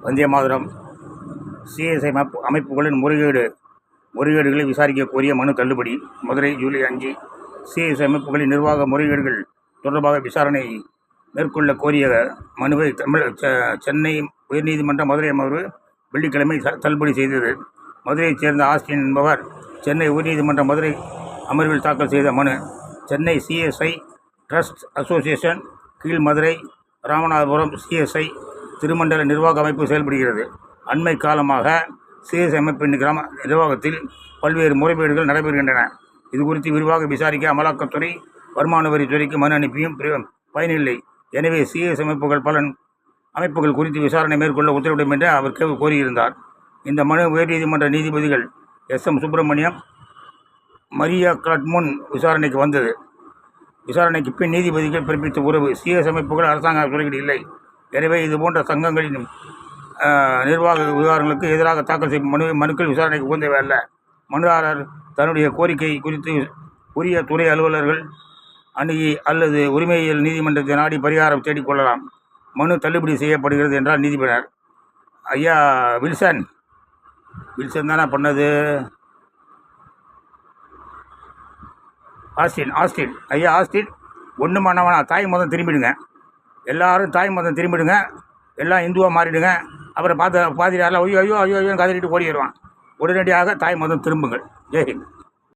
வந்தே CSI அமைப்பு அமைப்புகளின் முறைகேடு முறைகேடுகளை விசாரிக்க கோரிய மனு தள்ளுபடி. மதுரை ஜூலை அஞ்சு சிஎஸ்ஐ அமைப்புகளின் நிர்வாக முறைகேடுகள் தொடர்பாக விசாரணை மேற்கொள்ள கோரிய மனுவை தமிழ் செ- சென்னை உயர்நீதிமன்ற மதுரை அமர்வு வெள்ளிக்கிழமை த- தள்ளுபடி செய்தது. மதுரையைச் சேர்ந்த ஆஸ்டின் என்பவர் சென்னை உயர்நீதிமன்ற மதுரை அமர்வில் தாக்கல் செய்த மனு. சென்னை சிஎஸ்ஐ ட்ரஸ்ட் அசோசியேஷன் கீழ் மதுரை ராமநாதபுரம் சிஎஸ்ஐ திருமண்டல நிர்வாக அமைப்பு செயல்படுகிறது. அண்மை காலமாக சிஎஸ் அமைப்பின் கிராம நிர்வாகத்தில் பல்வேறு முறைகேடுகள் நடைபெறுகின்றன. இது குறித்து விரிவாக விசாரிக்க அமலாக்கத்துறை வருமான வரித்துறைக்கு மனு அனுப்பியும் பயனில்லை. எனவே சிஎஸ் அமைப்புகள் பலன் அமைப்புகள் குறித்து விசாரணை மேற்கொள்ள உத்தரவிடும் என்று அவர் கே- கோரியிருந்தார் இந்த மனு உயர்நீதிமன்ற நீதிபதிகள் எஸ். எம். சுப்பிரமணியம் மரியா கிளட்முன் விசாரணைக்கு வந்தது. விசாரணைக்கு பின் நீதிபதிகள் பிறப்பித்த உறவு சிஎஸ் அமைப்புகள் அரசாங்க துறையில் இல்லை. எனவே இதுபோன்ற சங்கங்களின் நிர்வாக விவகாரங்களுக்கு எதிராக தாக்கல் செய்யும் மனு மனுக்கள் விசாரணைக்கு உகந்தவை அல்ல. மனுதாரர் தன்னுடைய கோரிக்கை குறித்து உரிய துறை அலுவலர்கள் அணுகி அல்லது உரிமையியல் நீதிமன்றத்தை நாடி பரிகாரம் தேடிக்கொள்ளலாம் மனு தள்ளுபடி செய்யப்படுகிறது என்றார் நீதிபதினர் ஐயா வில்சன். வில்சன் தானே பண்ணது? Austin Austin. ஐயா ஆஸ்டின் ஒன்று மன்னவனா தாய் மதம் திரும்பிடுங்க. எல்லாரும் தாய் மதம் திரும்பிடுங்க. எல்லாம் இந்துவாக மாறிடுங்க. அப்புறம் பார்த்து பாதிரியாரில் ஐயோ ஐயோ ஐயோ ஐயோ கதறிட்டு ஓடிடுவான். உடனடியாக தாய் மதம் திரும்புங்கள். ஜெய்ஹிந்த்